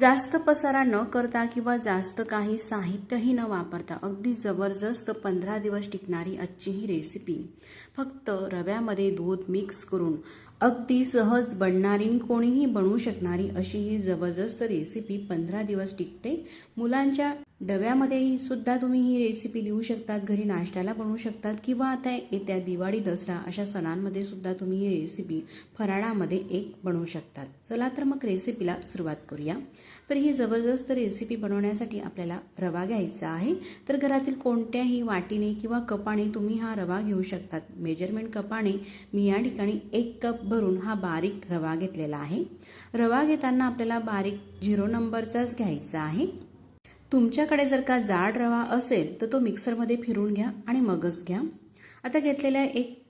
जास्त पसारा न करता किंवा जास्त काही साहित्यही न वापरता अगदी जबरदस्त पंधरा दिवस टिकणारी आजची ही रेसिपी फक्त रव्यामध्ये दूध मिक्स करून अगदी सहज बनणारी कोणीही बनवू शकणारी अशी ही जबरदस्त रेसिपी पंधरा दिवस टिकते. मुलांच्या डब्यामध्येही सुद्धा तुम्ही ही रेसिपी लिहू शकतात घरी नाश्त्याला बनवू शकतात किंवा आता येत्या दिवाळी दसरा अशा सणांमध्ये सुद्धा तुम्ही ही रेसिपी फराळामध्ये एक बनवू शकतात. चला तर मग रेसिपीला सुरुवात करूया. तर ही जबरदस्त रेसिपी बनवण्यासाठी आपल्याला रवा घ्यायचा आहे. तर घरातील कोणत्याही वाटीने किंवा कपाने तुम्ही हा रवा घेऊ शकतात. मेजरमेंट कपाने मी या ठिकाणी एक कप भरून हा बारीक रवा घेतलेला आहे. रवा घेताना आपल्याला बारीक झिरो नंबरचाच घ्यायचा आहे. तुमच्याकडे जर का जाड रवा असेल तर तो मिक्सरमध्ये फिरून घ्या आणि मगच घ्या. आता घेतलेल्या एक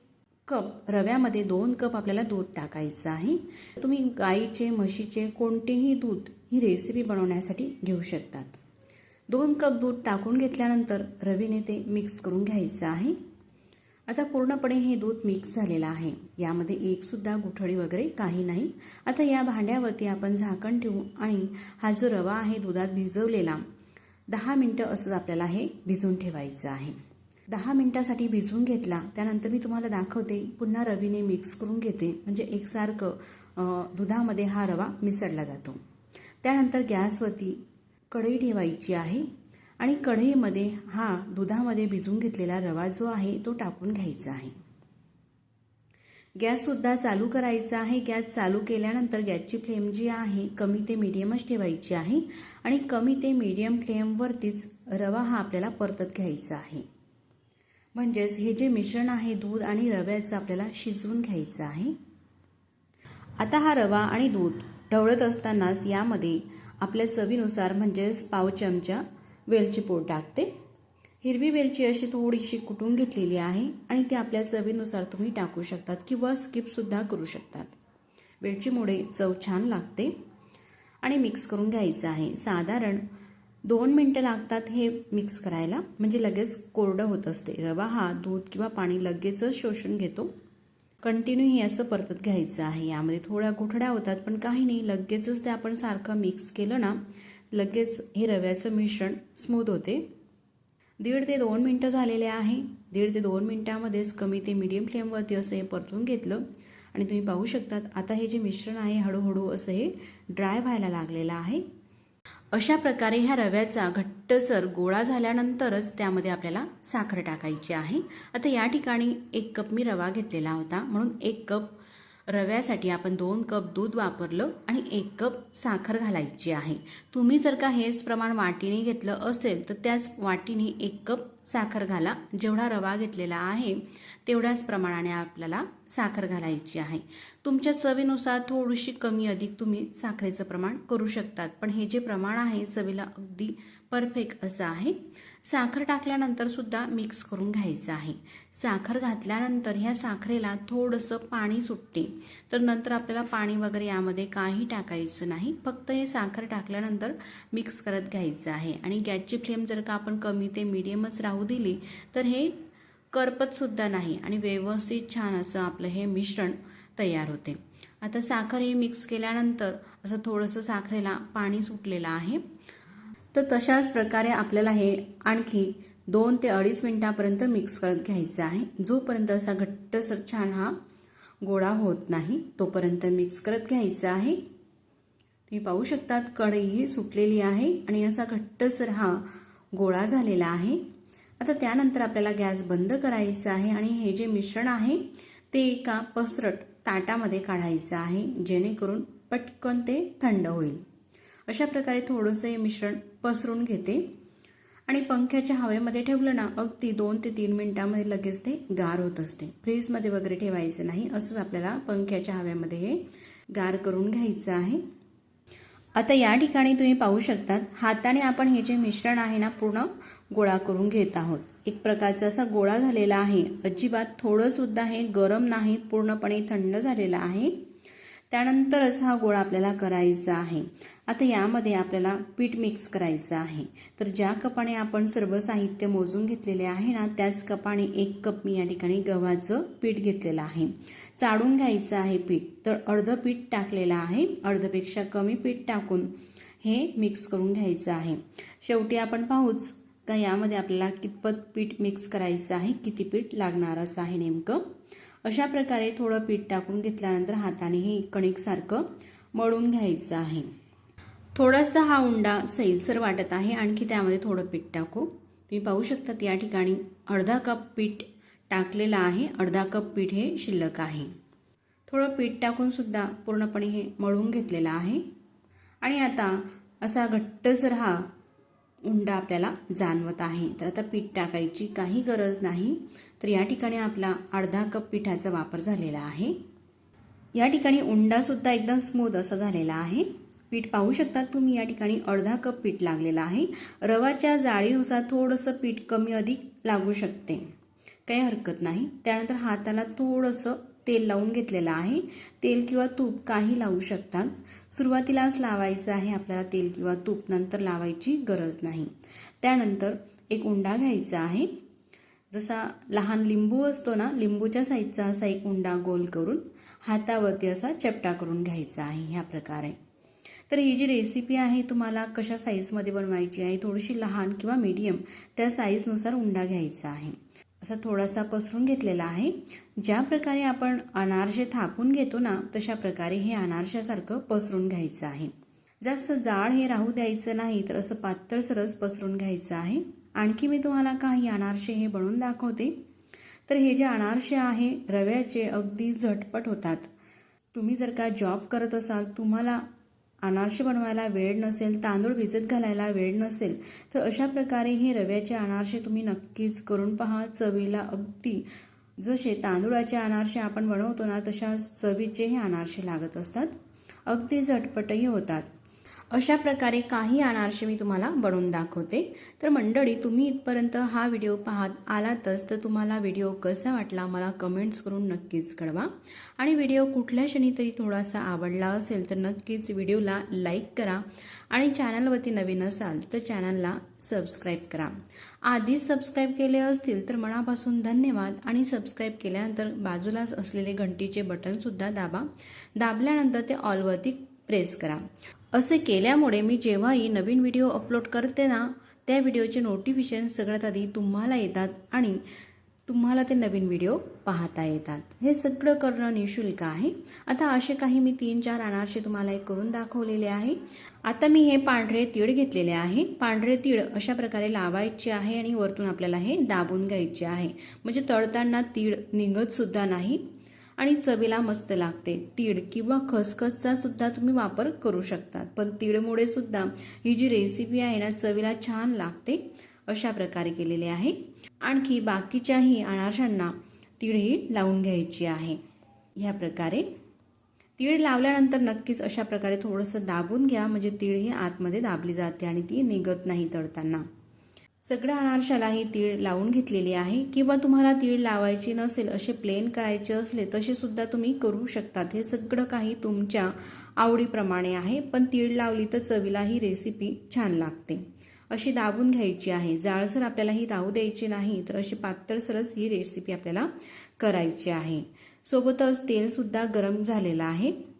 कप रव्यामध्ये दोन कप आपल्याला दूध टाकायचं आहे. तुम्ही गाईचे म्हशीचे कोणतेही दूध ही रेसिपी बनवण्यासाठी घेऊ शकतात. दोन कप दूध टाकून घेतल्यानंतर रवीने ते मिक्स करून घ्यायचं आहे. आता पूर्णपणे हे दूध मिक्स झालेलं आहे. यामध्ये एकसुद्धा गुठळी वगैरे काही नाही. आता या भांड्यावरती आपण झाकण ठेवू आणि हा जो रवा आहे दुधात भिजवलेला दहा मिनटं असंच आपल्याला हे भिजवून ठेवायचं आहे. दहा मिनटासाठी भिजवून घेतला त्यानंतर मी तुम्हाला दाखवते पुन्हा रवीने मिक्स करून घेते. म्हणजे एकसारखं दुधामध्ये हा रवा मिसळला जातो. त्यानंतर गॅसवरती कढई ठेवायची आहे आणि कढईमध्ये हा दुधामध्ये भिजवून घेतलेला रवा जो आहे तो टाकून घ्यायचा आहे. गॅससुद्धा चालू करायचा आहे. गॅस चालू केल्यानंतर गॅसची फ्लेम जी आहे कमी ते मीडियमच ठेवायची आहे आणि कमी ते मीडियम फ्लेमवरतीच रवा हा आपल्याला परतत घ्यायचा आहे. म्हणजेच हे जे मिश्रण आहे दूध आणि रव्याचं आपल्याला शिजवून घ्यायचं आहे. आता हा रवा आणि दूध ढवळत असतानाच यामध्ये आपल्या चवीनुसार म्हणजेच पाव चमचा वेलची पूड टाकते. हिरवी वेलची अशी थोडीशी कुटून घेतलेली आहे आणि ती आपल्या चवीनुसार तुम्ही टाकू शकतात किंवा स्किपसुद्धा करू शकतात. वेलचीमुळे चव छान लागते आणि मिक्स करून घ्यायचं आहे. साधारण दोन मिनटं लागतात हे मिक्स करायला. म्हणजे लगेच कोरडं होत असते. रवा हा दूध किंवा पाणी लगेचच शोषून घेतो. कंटिन्यू हे असं परतत घ्यायचं आहे. यामध्ये थोड्या गुठड्या होतात पण काही नाही. लगेचच ते आपण सारखं मिक्स केलं ना लगेच हे रव्याचं मिश्रण स्मूथ होते. दीड ते दोन मिनटं झालेले आहे. दीड ते दोन मिनटामध्येच कमी ते मीडियम फ्लेमवरती असं हे परतून घेतलं. आणि तुम्ही पाहू शकतात आता हे जे मिश्रण आहे हळूहळू असं हे ड्राय व्हायला लागलेलं आहे. अशा प्रकारे ह्या रव्याचा घट्टसर गोळा झाल्यानंतरच त्यामध्ये आपल्याला साखर टाकायची आहे. आता या ठिकाणी एक कप मी रवा घेतलेला होता. म्हणून एक कप रव्यासाठी आपण दोन कप दूध वापरलं आणि एक कप साखर घालायची आहे. तुम्ही जर का हेच प्रमाण वाटीने घेतलं असेल तर त्याच वाटीने एक कप साखर घाला. जेवढा रवा घेतलेला आहे तेवढ्याच प्रमाणाने आपल्याला साखर घालायची आहे. तुमच्या चवीनुसार थोडीशी कमी अधिक तुम्ही साखरेचं प्रमाण करू शकतात. पण हे जे प्रमाण आहे चवीला अगदी परफेक्ट असं आहे. साखर टाकल्यानंतर सुद्धा मिक्स करून घ्यायचं आहे. साखर घातल्यानंतर ह्या साखरेला थोडंसं पाणी सुटते. तर नंतर आपल्याला पाणी वगैरे यामध्ये काही टाकायचं नाही. फक्त हे साखर टाकल्यानंतर मिक्स करत घ्यायचं आहे. आणि गॅसची फ्लेम जर का आपण कमी ते मिडियमच राहू दिली तर हे करपतसुद्धा नाही आणि व्यवस्थित छान असं आपलं हे मिश्रण तयार होते. आता साखर हे मिक्स केल्यानंतर असं थोडंसं साखरेला पाणी सुटलेलं आहे. तर तशाच प्रकारे आपल्याला हे आणखी दोन ते अडीच मिनटापर्यंत मिक्स करत घ्यायचं आहे. जोपर्यंत असा घट्टसर छान हा गोळा होत नाही तोपर्यंत मिक्स करत घ्यायचा आहे. तुम्ही पाहू शकतात कढई ही सुटलेली आहे आणि असा घट्टसर हा गोळा झालेला आहे. आता त्यानंतर आपल्याला गॅस बंद करायचा आहे आणि हे जे मिश्रण आहे ते एका पसरट ताटामध्ये काढायचं आहे जेणेकरून पटकन ते थंड होईल. अशा प्रकारे थोडंसं हे मिश्रण पसरून घेते. आणि पंख्याच्या हवेमध्ये ठेवलं ना अगदी दोन ते तीन मिनिटामध्ये लगेच ते गार होत असते. फ्रीजमध्ये वगैरे ठेवायचं नाही असंच आपल्याला पंख्याच्या हवेमध्ये हे गार करून घ्यायचं आहे. आता या ठिकाणी तुम्ही पाहू शकतात हाताने आपण हे जे मिश्रण आहे ना पूर्ण गोळा करून घेत आहोत. एक प्रकारचा असा गोळा झालेला आहे. अजिबात थोडंसुद्धा हे गरम नाही पूर्णपणे थंड झालेलं आहे. त्यानंतरच हा गोळा आपल्याला करायचा आहे. आता यामध्ये आपल्याला पीठ मिक्स करायचं आहे. तर ज्या कपाने आपण सर्व साहित्य मोजून घेतलेले आहे ना त्याच कपाने एक कप मी या ठिकाणी गव्हाचं पीठ घेतलेलं आहे. चाळून घ्यायचं आहे पीठ. तर अर्धं पीठ टाकलेलं आहे. अर्धपेक्षा कमी पीठ टाकून हे मिक्स करून घ्यायचं आहे. शेवटी आपण पाहूच का यामध्ये आपल्याला कितपत पीठ मिक्स करायचं आहे किती पीठ लागणारच आहे नेमकं. अशा प्रकारे थोडं पीठ टाकून घेतल्यानंतर हाताने हे कणिकसारखं मळून घ्यायचं आहे. थोडासा हा उंडा सैलसर वाटत आहे. आणखी त्यामध्ये थोडं पीठ टाकू. तुम्ही पाहू शकतात या ठिकाणी अर्धा कप पीठ टाकलेलं आहे. अर्धा कप पीठ हे शिल्लक आहे. थोडं पीठ टाकूनसुद्धा पूर्णपणे हे मळून घेतलेलं आहे. आणि आता असा घट्टसर हा उंडा आपल्याला जाणवत आहे. तर आता पीठ टाकायची काही गरज नाही. तर या ठिकाणी आपला अर्धा कप पिठाचा वापर झालेला आहे. या ठिकाणी उंडासुद्धा एकदम स्मूथ असा झालेला आहे. पीठ पाहू शकता तुम्ही या ठिकाणी अर्धा कप पीठ लागलेलं आहे. रवाच्या जाळीनुसार थोडंसं पीठ कमी अधिक लागू शकते. काही हरकत नाही. त्यानंतर हाताला थोडंसं तेल लावून घेतलेलं आहे. तेल किंवा तूप काही लावू शकतात. सुरुवातीलाच लावायचं आहे. आपल्याला तेल किंवा तूप नंतर लावायची गरज नाही. त्यानंतर एक उंडा घ्यायचा आहे. जसा लहान लिंबू असतो ना लिंबूच्या साईजचा असा एक उंडा गोल करून हातावरती असा चपटा करून घ्यायचा आहे ह्या प्रकारे. तर ही जी रेसिपी आहे तुम्हाला कशा साईजमध्ये बनवायची आहे थोडीशी लहान किंवा मीडियम त्या साईजनुसार उंडा घ्यायचा आहे. असा थोडासा पसरून घेतलेला आहे. ज्या प्रकारे आपण अनारसे थापून घेतो ना तशा प्रकारे हे अनारशासारखं पसरून घ्यायचं आहे. जास्त जाड हे राहू द्यायचं नाही तर असं पातळ सरस पसरून घ्यायचं आहे. आणखी मी तुम्हाला काही अनारसे हे बनवून दाखवते. तर हे जे अनारसे आहे रव्याचे अगदी झटपट होतात. तुम्ही जर का जॉब करत असाल तुम्हाला अनारसे बनवायला वेळ नसेल तांदूळ भिजत घालायला वेळ नसेल तर अशा प्रकारे हे रव्याचे अनारसे तुम्ही नक्कीच करून पहा. चवीला अगदी जसे तांदूळाचे अनारसे आपण बनवतो ना तशा चवीचे हे अनारसे लागत असतात. अगदी झटपटही होतात. अशा प्रकारे काही अनारसे मी तुम्हाला बनवून दाखवते. तर मंडळी तुम्ही इथपर्यंत हा व्हिडिओ पाहत आलातच तर तुम्हाला व्हिडिओ कसा वाटला मला कमेंट्स करून नक्कीच कळवा. आणि व्हिडिओ कुठल्या क्षणी तरी थोडासा आवडला असेल तर नक्कीच व्हिडिओला लाईक करा. आणि चॅनलवरती नवीन असाल तर चॅनलला सबस्क्राईब करा. आधीच सबस्क्राईब केले असतील तर मनापासून धन्यवाद. आणि सबस्क्राईब केल्यानंतर बाजूलाच असलेले घंटीचे बटनसुद्धा दाबा. दाबल्यानंतर ते ऑलवरती प्रेस करा. असे केल्यामुळे मी जेव्हाही नवीन व्हिडिओ अपलोड करते ना त्या व्हिडिओचे नोटिफिकेशन सगळ्यात आधी तुम्हाला येतात आणि तुम्हाला ते नवीन व्हिडिओ पाहता येतात. हे सगळं करणं निशुल्क आहे. आता असे काही मी तीन चार अनारसे तुम्हाला एक करून दाखवलेले आहे. आता मी हे पांढरे तीळ घेतलेले आहे. पांढरे तीळ अशा प्रकारे लावायचे आहे आणि वरतून आपल्याला हे दाबून घ्यायचे आहे. म्हणजे तळताना तीळ निघत सुद्धा नाही. आणि चवीला मस्त लागते. तीळ किंवा खसखसचा सुद्धा तुम्ही वापर करू शकतात. पण तीळमुळे सुद्धा ही जी रेसिपी आहे ना चवीला छान लागते. अशा प्रकारे केलेली आहे. आणखी बाकीच्याही अनारशांना तीळही लावून घ्यायची आहे. ह्या प्रकारे. तीळ लावल्यानंतर नक्कीच अशा प्रकारे थोडंसं दाबून घ्या. म्हणजे तीळ ही आतमध्ये दाबली जाते आणि ती निघत नाही तळताना. सगळ्या अनारशाला ही तीळ लावून घेतलेली आहे. किंवा तुम्हाला तीळ लावायची नसेल असे प्लेन करायचे असले तसे सुद्धा तुम्ही करू शकतात. हे सगळं काही तुमच्या आवडीप्रमाणे आहे. पण तीळ लावली तर चवीला ही रेसिपी छान लागते. अशी दाबून घ्यायची आहे. जाळसर आपल्याला ही राहू द्यायची नाही तर अशी पातळसरच ही रेसिपी आपल्याला करायची आहे. सोबतच तेलसुद्धा गरम झालेलं आहे.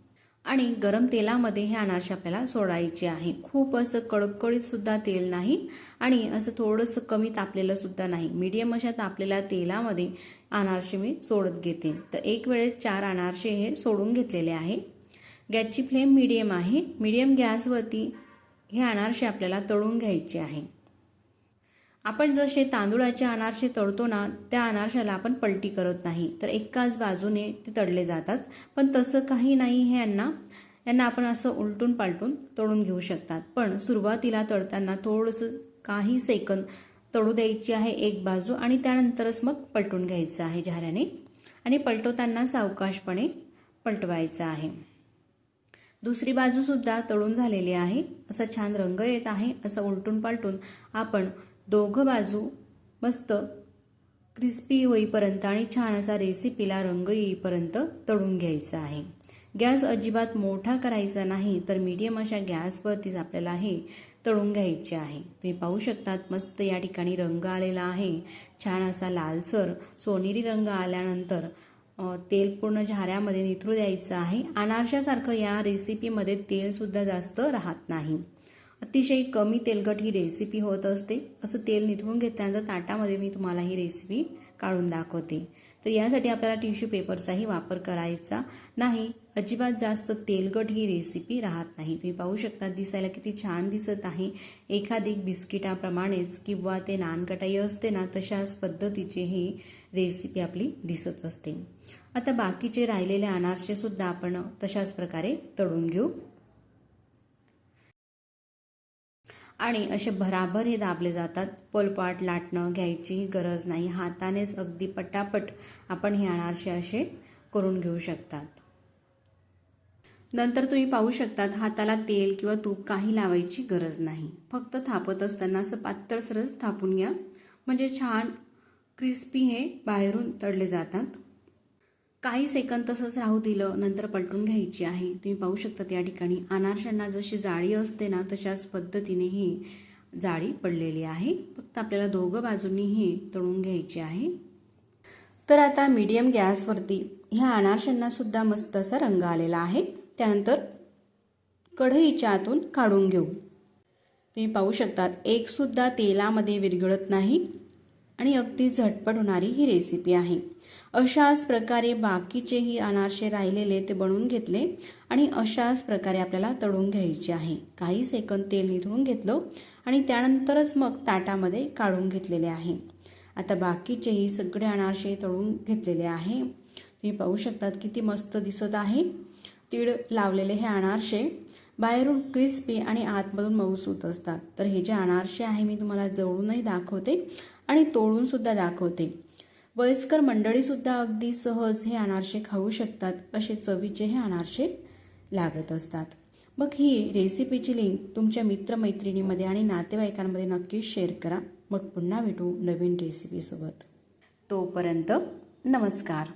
आणि गरम तेलामध्ये हे अनारसे आपल्याला सोडायचे आहे. खूप असं कडकडीत सुद्धा तेल नाही आणि असं थोडंसं कमी तापलेलं सुद्धा नाही. मीडियम अशा तापलेल्या तेलामध्ये अनारसे मी सोडत घेते. तर एक वेळेस चार अनारसे हे सोडून घेतलेले आहे. गॅसची फ्लेम मीडियम आहे. मीडियम गॅसवरती हे अनारसे आपल्याला तळून घ्यायचे आहे. आपण जसे तांदूळाचे अनारसे तळतो ना त्या अनारशाला आपण पलटी करत नाही. तर एकाच बाजूने ते तळले जातात. पण तसं काही नाही हे यांना. यांना आपण असं उलटून पालटून तळून घेऊ शकतात. पण सुरुवातीला तळताना थोडंसं काही सेकंद तळू द्यायची आहे एक बाजू आणि त्यानंतरच मग पलटून घ्यायचं आहे झाऱ्याने आणि पलटवताना सावकाशपणे पलटवायचं आहे. दुसरी बाजूसुद्धा तळून झालेली आहे. असा छान रंग येत आहे. असं उलटून पालटून आपण दोघं बाजू मस्त क्रिस्पी होईपर्यंत आणि छान असा रेसिपीला रंग येईपर्यंत तळून घ्यायचा आहे. गॅस अजिबात मोठा करायचा नाही तर मीडियम अशा गॅसवरतीच आपल्याला हे तळून घ्यायचे आहे. तुम्ही पाहू शकतात मस्त या ठिकाणी रंग आलेला आहे. छान असा लालसर सोनेरी रंग आल्यानंतर तेल पूर्ण झाऱ्यामध्ये निथरू द्यायचं आहे. अनारशासारखं या रेसिपीमध्ये तेलसुद्धा जास्त राहत नाही. अतिशय कमी तेलकट ही रेसिपी होत असते. असं तेल निथवून घेतल्यानंतर ताटामध्ये मी तुम्हाला ही रेसिपी काढून दाखवते. तर यासाठी आपल्याला टिश्यू पेपरचाही वापर करायचा नाही. अजिबात जास्त तेलकट ही रेसिपी राहत नाही. तुम्ही पाहू शकता दिसायला किती छान दिसत आहे. एखादी बिस्किटाप्रमाणेच किंवा ते नानकटाई असते ना तशाच पद्धतीची ही रेसिपी आपली दिसत असते. आता बाकीचे राहिलेले अनारसेसुद्धा आपण तशाच प्रकारे तळून घेऊ. आणि असे भराभर हे दाबले जातात. पोलपाट लाटणं घ्यायची गरज नाही. हातानेच अगदी पटापट आपण हे अनारसे असे करून घेऊ शकतात. नंतर तुम्ही पाहू शकतात हाताला तेल किंवा तूप काही लावायची गरज नाही. फक्त थापत असताना असं पातळसरच थापून घ्या. म्हणजे छान क्रिस्पी हे बाहेरून तळले जातात. काही सेकंद तसंच राहू दिलं नंतर पलटून घ्यायची आहे. तुम्ही पाहू शकता या ठिकाणी अनारशांना जशी जाळी असते ना तशाच पद्धतीने ही जाळी पडलेली आहे. फक्त आपल्याला दोघं बाजूंनी ही तळून घ्यायची आहे. तर आता मीडियम गॅसवरती ह्या अनारशांना सुद्धा मस्त असा रंग आलेला आहे. त्यानंतर कढईच्या आतून काढून घेऊ. तुम्ही पाहू शकतात एकसुद्धा तेलामध्ये विरघळत नाही आणि अगदी झटपट होणारी ही रेसिपी आहे. अशाच प्रकारे बाकीचेही अनारसे राहिलेले ते बनवून घेतले आणि अशाच प्रकारे आपल्याला तळून घ्यायचे आहे. काही सेकंद तेल निथळून घेतलं आणि त्यानंतरच मग ताटामध्ये काढून घेतलेले आहे. आता बाकीचेही सगळे अनारसे तळून घेतलेले आहे. तुम्ही पाहू शकतात किती मस्त दिसत आहे. तीळ लावलेले हे अनारसे बाहेरून क्रिस्पी आणि आतमधून मऊसूत असतात. तर हे जे अनारसे आहे मी तुम्हाला जवळूनही दाखवते आणि तोडून सुद्धा दाखवते. वयस्कर मंडळीसुद्धा अगदी सहज हे अनारसे खाऊ शकतात असे चवीचे हे अनारसे लागत असतात. मग ही रेसिपीची लिंक तुमच्या मित्रमैत्रिणीमध्ये आणि नातेवाईकांमध्ये नक्कीच शेअर करा. मग पुन्हा भेटू नवीन रेसिपीसोबत तोपर्यंत नमस्कार.